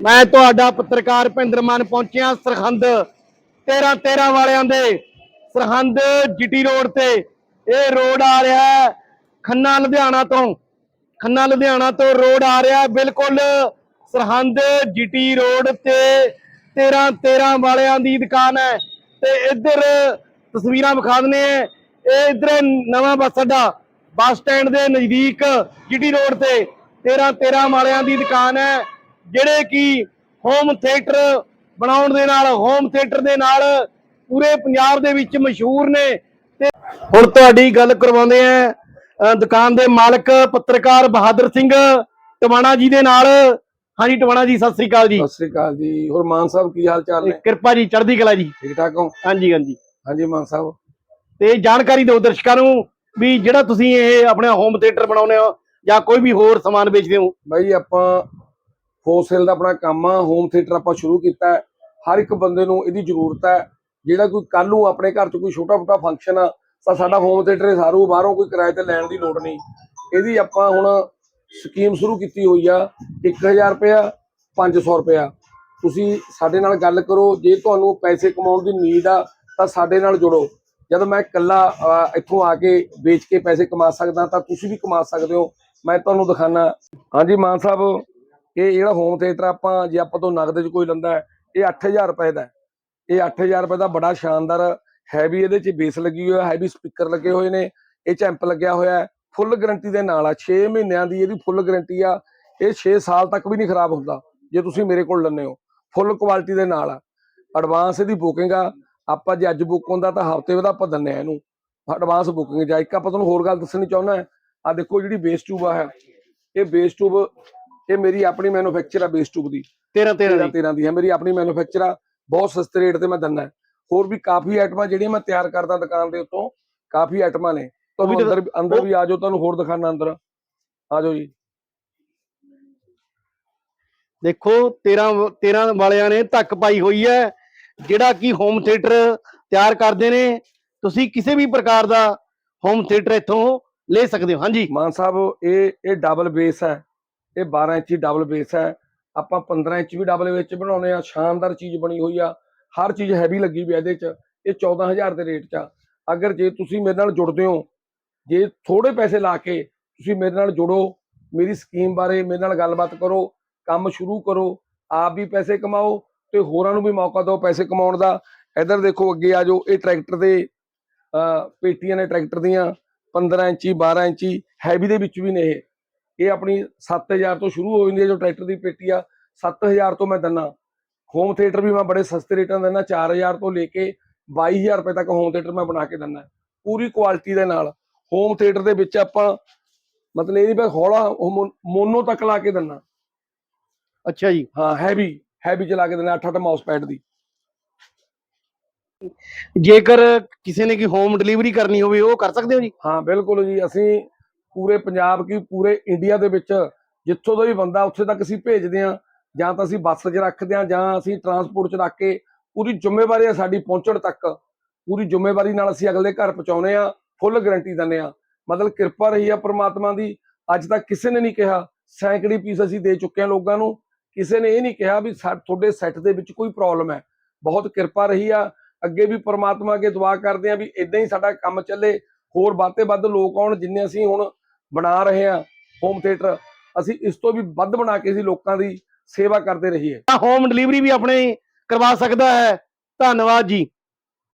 ਮੈਂ ਤੁਹਾਡਾ ਪੱਤਰਕਾਰ ਭਿੰਦਰ ਮਾਨ ਪਹੁੰਚਿਆ ਸਰਹੰਦ। 13 13 ਵਾਲਿਆਂ ਦੇ ਸਰਹੰਦ ਜੀਟੀ ਰੋਡ ਤੇ। ਇਹ ਰੋਡ ਆ ਰਿਹਾ ਹੈ ਖੰਨਾ, ਲੁਧਿਆਣਾ ਤੋਂ। ਖੰਨਾ, ਲੁਧਿਆਣਾ ਤੋਂ ਰੋਡ ਆ ਰਿਹਾ ਬਿਲਕੁਲ ਸਰਹੰਦ ਜੀਟੀ ਰੋਡ ਤੇ। 13 13 ਵਾਲਿਆਂ ਦੀ ਦੁਕਾਨ ਹੈ ਤੇ ਇੱਧਰ ਤਸਵੀਰਾਂ ਵਿਖਾ ਦਿੰਦੇ ਆ ਇਹ ਇੱਧਰ ਨਵਾਂ ਬੱਸ ਅੱਡਾ, ਬੱਸ ਸਟੈਂਡ ਦੇ ਨਜ਼ਦੀਕ ਜੀਟੀ ਰੋਡ ਤੇ 13 13 ਵਾਲਿਆਂ ਦੀ ਦੁਕਾਨ ਹੈ। ਜਿਹੜੇ ਕਿ ਹੋਮ ਥੀਏਟਰ ਬਣਾਉਣ ਦੇ ਨਾਲ ਹੋਮ ਥੀਏਟਰ ਦੇ ਨਾਲ ਪੂਰੇ ਪੰਜਾਬ ਦੇ ਵਿੱਚ ਮਸ਼ਹੂਰ ਨੇ। ਤੇ ਹੁਣ ਤੁਹਾਡੀ ਗੱਲ ਕਰਵਾਉਂਦੇ ਆ ਦੁਕਾਨ ਦੇ ਮਾਲਕ ਪੱਤਰਕਾਰ ਬਹਾਦਰ ਸਿੰਘ ਟਵਾਣਾ ਜੀ ਦੇ ਨਾਲ। ਹਾਂਜੀ ਟਵਾਣਾ ਜੀ ਸਤਿ ਸ੍ਰੀ ਅਕਾਲ ਜੀ। ਸਤਿ ਸ੍ਰੀ ਅਕਾਲ ਜੀ। ਹੋਰ ਮਾਨ ਸਾਹਿਬ ਕੀ ਹਾਲ ਚਾਲ ਨੇ? ਕਿਰਪਾ ਜੀ ਚੜ੍ਹਦੀ ਕਲਾ ਜੀ। ਠੀਕ ਠਾਕ ਹੋ? ਹਾਂਜੀ ਹਾਂਜੀ। ਹਾਂਜੀ ਮਾਨ ਸਾਹਿਬ। ਤੇ ਜਾਣਕਾਰੀ ਦਿਓ ਦਰਸ਼ਕਾਂ ਨੂੰ ਵੀ ਜਿਹੜਾ ਤੁਸੀਂ ਇਹ ਆਪਣਾ ਹੋਮ ਥੀਏਟਰ ਬਣਾਉਂਦੇ ਹੋ ਜਾਂ ਕੋਈ ਵੀ ਹੋਰ ਸਮਾਨ ਵੇਚਦੇ ਹੋ। ਬਾਈ ਆਪਾਂ ਹੋਲਸੇਲ ਦਾ ਆਪਣਾ ਕੰਮ ਆ ਹੋਮ ਥੀਏਟਰ ਆਪਾਂ ਸ਼ੁਰੂ ਕੀਤਾ ਹੈ। ਹਰ ਇੱਕ ਬੰਦੇ ਨੂੰ ਇਹਦੀ ਜ਼ਰੂਰਤ ਹੈ। ਜਿਹੜਾ ਕੋਈ ਕੱਲ ਨੂੰ ਆਪਣੇ ਘਰ 'ਚ ਕੋਈ ਛੋਟਾ ਮੋਟਾ ਫੰਕਸ਼ਨ ਆ, ਤਾਂ ਸਾਡਾ ਹੋਮ ਥੀਏਟਰ ਸਾਰੂ, ਬਾਹਰੋਂ ਕੋਈ ਕਿਰਾਏ ਤੇ ਲੈਣ ਦੀ ਲੋੜ ਨਹੀਂ। ਇਹਦੀ ਆਪਾਂ ਹੁਣ ਸਕੀਮ ਸ਼ੁਰੂ ਕੀਤੀ ਹੋਈ ਆ 1000 ਰੁਪਇਆ 500 ਰੁਪਇਆ। ਤੁਸੀਂ ਸਾਡੇ ਨਾਲ ਗੱਲ ਕਰੋ, ਜੇ ਤੁਹਾਨੂੰ ਪੈਸੇ ਕਮਾਉਣ ਦੀ ਨੀਡ ਆ, ਤਾਂ ਸਾਡੇ ਨਾਲ ਜੁੜੋ। ਜਦੋਂ ਮੈਂ ਇਕੱਲਾ ਇੱਥੋਂ ਆ ਕੇ ਵੇਚ ਕੇ ਪੈਸੇ ਕਮਾ ਸਕਦਾ, ਤਾਂ ਤੁਸੀਂ ਵੀ ਕਮਾ ਸਕਦੇ ਹੋ। ਮੈਂ ਤੁਹਾਨੂੰ ਦਿਖਾਣਾ ਹਾਂਜੀ, ਮਾਨ ਸਾਹਿਬ ਇਹ ਜਿਹੜਾ ਹੋਮ ਥੀਏਟਰ ਆਪਾਂ ਜੇ ਆਪਾਂ ਤੋਂ ਨਗਦ 'ਚ ਕੋਈ ਲੰਦਾ ਹੈ, ਇਹ 8000 ਰੁਪਏ ਦਾ ਹੈ। ਇਹ 8000 ਰੁਪਏ ਦਾ ਬੜਾ ਸ਼ਾਨਦਾਰ ਹੈਵੀ ਇਹਦੇ 'ਚ ਬੇਸ ਲੱਗੀ ਹੋਈ ਹੈ ਹੈਵੀ ਸਪੀਕਰ ਲੱਗੇ ਹੋਏ ਨੇ, ਇਹ ਚੈਂਪ ਲੱਗਿਆ ਹੋਇਆ ਹੈ ਫੁੱਲ ਗਾਰੰਟੀ ਦੇ ਨਾਲ ਆ। 6 ਮਹੀਨਿਆਂ ਦੀ ਇਹਦੀ ਫੁੱਲ ਗਾਰੰਟੀ ਆ। ਇਹ 6 ਸਾਲ ਤੱਕ ਵੀ ਨਹੀਂ ਖਰਾਬ ਹੁੰਦਾ, ਜੇ ਤੁਸੀਂ ਮੇਰੇ ਕੋਲ ਲੰਨੇ ਹੋ। ਫੁੱਲ ਕੁਆਲਿਟੀ ਦੇ ਨਾਲ ਆ। ਐਡਵਾਂਸ ਇਹਦੀ ਬੁਕਿੰਗ ਆ। ਆਪਾਂ ਜੇ ਅੱਜ ਬੁੱਕ ਹੁੰਦਾ ਤਾਂ ਹਫ਼ਤੇ ਬਾਅਦ ਆਪਾਂ ਦਿੰਨੇ ਆ ਇਹਨੂੰ। ਐਡਵਾਂਸ ਬੁਕਿੰਗ ਜਾਂ ਇੱਕ ਆਪਾਂ ਤੁਹਾਨੂੰ ਹੋਰ ਗੱਲ ਦੱਸਣੀ ਚਾਹੁੰਦਾ ਆ ਦੇਖੋ ਜਿਹੜੀ ਬੇਸ ਟਿਊਬ ਆ ਹੈ। ਇਹ ਬੇਸ ਟਿਊਬ ਇਹ ਮੇਰੀ ਆਪਣੀ ਮੈਨੂਫੈਕਚਰ ਆ ਬੇਸ ਟਿਊਬ ਦੀ। 13 13 13 ਦੀ। 13 ਦੀ ਹੈ ਮੇਰੀ ਆਪਣੀ ਮੈਨੂਫੈਕਚਰ ਆ ਬਹੁਤ ਸਸਤੇ ਰੇਟ ਤੇ ਮੈਂ ਦਿੰਦਾ। ਹੋਰ ਵੀ ਕਾਫੀ ਆਈਟਮਾਂ ਜਿਹੜੀਆਂ ਮੈਂ ਤਿਆਰ ਕਰਦਾ ਦੁਕਾਨ ਦੇ ਉੱਤੋਂ ਕਾਫੀ ਆਈਟਮਾਂ ਨੇ। ਤੁਹਾਨੂੰ ਅੰਦਰ ਅੰਦਰ ਵੀ ਆਜੋ ਤੁਹਾਨੂੰ ਹੋਰ ਦਿਖਾਣਾ ਅੰਦਰ। ਆਜੋ ਜੀ। ਦੇਖੋ 13 13 ਵਾਲਿਆਂ ਨੇ ਧੱਕ ਪਾਈ ਹੋਈ ਹੈ ਜਿਹੜਾ ਕਿ ਹੋਮ ਥੀਏਟਰ ਤਿਆਰ ਕਰਦੇ ਨੇ। ਤੁਸੀਂ ਕਿਸੇ ਵੀ ਪ੍ਰਕਾਰ ਦਾ ਹੋਮ ਥੀਏਟਰ ਇੱਥੋਂ ਲੈ ਸਕਦੇ ਹੋ। ਹਾਂਜੀ। ਮਾਨ ਸਾਹਿਬ ਇਹ ਇਹ ਡਬਲ ਬੇਸ ਹੈ। ਇਹ 12 ਇੰਚੀ ਡਬਲ ਬੇਸ ਹੈ। ਆਪਾਂ 15 ਇੰਚ ਵੀ ਡਬਲ ਵਿੱਚ ਬਣਾਉਨੇ ਆ ਸ਼ਾਨਦਾਰ ਚੀਜ਼ ਬਣੀ ਹੋਈ ਆ। ਹਰ ਚੀਜ਼ ਹੈਵੀ ਲੱਗੀ ਵੀ ਇਹਦੇ ਚ। ਇਹ 14000 ਦੇ ਰੇਟ ਚ ਆ। ਅਗਰ ਜੇ ਤੁਸੀਂ ਮੇਰੇ ਨਾਲ ਜੁੜਦੇ ਹੋ, ਜੇ ਥੋੜੇ ਪੈਸੇ ਲਾ ਕੇ ਤੁਸੀਂ ਮੇਰੇ ਨਾਲ ਜੁੜੋ, ਮੇਰੀ ਸਕੀਮ ਬਾਰੇ ਮੇਰੇ ਨਾਲ ਗੱਲਬਾਤ ਕਰੋ, ਕੰਮ ਸ਼ੁਰੂ ਕਰੋ, ਆਪ ਵੀ ਪੈਸੇ ਕਮਾਓ ਤੇ ਹੋਰਾਂ ਨੂੰ ਵੀ ਮੌਕਾ ਦਿਓ ਪੈਸੇ ਕਮਾਉਣ ਦਾ। ਇੱਧਰ ਦੇਖੋ ਅੱਗੇ ਆ ਜਾਓ, ਇਹ ਟਰੈਕਟਰ ਦੇ ਪੇਟੀਆਂ ਨੇ ਟਰੈਕਟਰ ਦੀਆਂ। 15 ਇੰਚੀ 12 ਇੰਚੀ ਹੈਵੀ ਦੇ ਵਿੱਚ ਵੀ ਨੇ ਇਹ। ਇਹ ਆਪਣੀ 7000 ਤੋਂ ਸ਼ੁਰੂ ਹੋ ਜਾਂਦੀ ਹੈ ਜੋ ਟਰੈਕਟਰ ਦੀ ਪੇਟੀ ਆ। 7000 ਤੋਂ ਮੈਂ ਦਿੰਨਾ। ਹੋਮ ਥੀਏਟਰ ਵੀ ਮੈਂ ਬੜੇ ਸਸਤੇ ਰੇਟਾਂ ਦਿੰਦਾ 4000 ਤੋਂ ਲੈ ਕੇ 22000 ਰੁਪਏ ਤੱਕ ਹੋਮ ਥੀਏਟਰ ਮੈਂ ਬਣਾ ਕੇ ਦਿੰਦਾ ਪੂਰੀ ਕੁਆਲਿਟੀ ਦੇ ਨਾਲ। ਹੋਮ ਥੀਏਟਰ ਦੇ ਵਿੱਚ ਆਪਾਂ ਮਤਲਬ ਇਹ ਨਹੀਂ ਬਸ ਹੌਲਾ ਮੋਨੋ ਤੱਕ ਲਾ ਕੇ ਦਿੰਨਾ। ਅੱਛਾ ਜੀ। ਹਾਂ ਹੈਵੀ ਹੈਵੀ ਚਲਾ ਕੇ ਦਿੰਦਾ 8-8 ਮਾਊਸ ਪੈਡ ਦੀ। ਜੇਕਰ ਕਿਸੇ ਨੇ ਕੀ ਹੋਮ ਡਿਲੀਵਰੀ ਕਰਨੀ ਹੋਵੇ ਉਹ ਕਰ ਸਕਦੇ ਹੋ ਜੀ? ਹਾਂ ਬਿਲਕੁਲ ਜੀ। ਅਸੀਂ ਪੂਰੇ ਪੰਜਾਬ ਕੀ ਪੂਰੇ ਇੰਡੀਆ ਦੇ ਵਿੱਚ ਜਿੱਥੋਂ ਦਾ ਵੀ ਬੰਦਾ ਉੱਥੇ ਤੱਕ ਅਸੀਂ ਭੇਜਦੇ ਹਾਂ, ਜਾਂ ਤਾਂ ਅਸੀਂ ਬੱਸ 'ਚ ਰੱਖਦੇ ਹਾਂ, ਜਾਂ ਅਸੀਂ ਟਰਾਂਸਪੋਰਟ 'ਚ ਰੱਖ ਕੇ ਪੂਰੀ ਜ਼ਿੰਮੇਵਾਰੀ ਆ ਸਾਡੀ ਪਹੁੰਚਣ ਤੱਕ, ਪੂਰੀ ਜ਼ਿੰਮੇਵਾਰੀ ਨਾਲ ਅਸੀਂ ਅਗਲੇ ਘਰ ਪਹੁੰਚਾਉਨੇ ਆ ਫੁੱਲ ਗਾਰੰਟੀ ਦਿੰਦੇ ਆ ਮਤਲਬ ਕਿਰਪਾ ਰਹੀ ਆ ਪ੍ਰਮਾਤਮਾ ਦੀ, ਅੱਜ ਤੱਕ ਕਿਸੇ ਨੇ ਨਹੀਂ ਕਿਹਾ, ਸੈਂਕੜੀ ਪੀਸ ਅਸੀਂ ਦੇ ਚੁੱਕੇ ਹਾਂ ਲੋਕਾਂ ਨੂੰ, ਕਿਸੇ ਨੇ ਇਹ ਨਹੀਂ ਕਿਹਾ ਵੀ ਸਾ- ਤੁਹਾਡੇ ਸੈੱਟ ਦੇ ਵਿੱਚ ਕੋਈ ਪ੍ਰੋਬਲਮ ਹੈ। ਬਹੁਤ ਕਿਰਪਾ ਰਹੀ ਆ, ਅੱਗੇ ਵੀ ਪ੍ਰਮਾਤਮਾ ਅੱਗੇ ਦੁਆ ਕਰਦੇ ਆ ਵੀ ਇਦਾਂ ਹੀ ਸਾਡਾ ਕੰਮ ਚੱਲੇ, ਹੋਰ ਬਾਤੇ ਵੱਧ ਲੋਕ ਆਉਣ ਜਿੰਨੇ ਅਸੀਂ ਹੁਣ ਬਣਾ ਰਹੇ ਹਾਂ ਹੋਮ ਥੀਏਟਰ ਅਸੀਂ ਇਸ ਤੋਂ ਵੀ ਵੱਧ ਬਣਾ ਕੇ ਅਸੀਂ ਲੋਕਾਂ ਦੀ ਸੇਵਾ ਕਰਦੇ ਰਹੀਏ। ਹੋਮ ਡਿਲੀਵਰੀ ਵੀ ਆਪਣੇ ਕਰਵਾ ਸਕਦਾ ਹੈ। ਧੰਨਵਾਦ ਜੀ।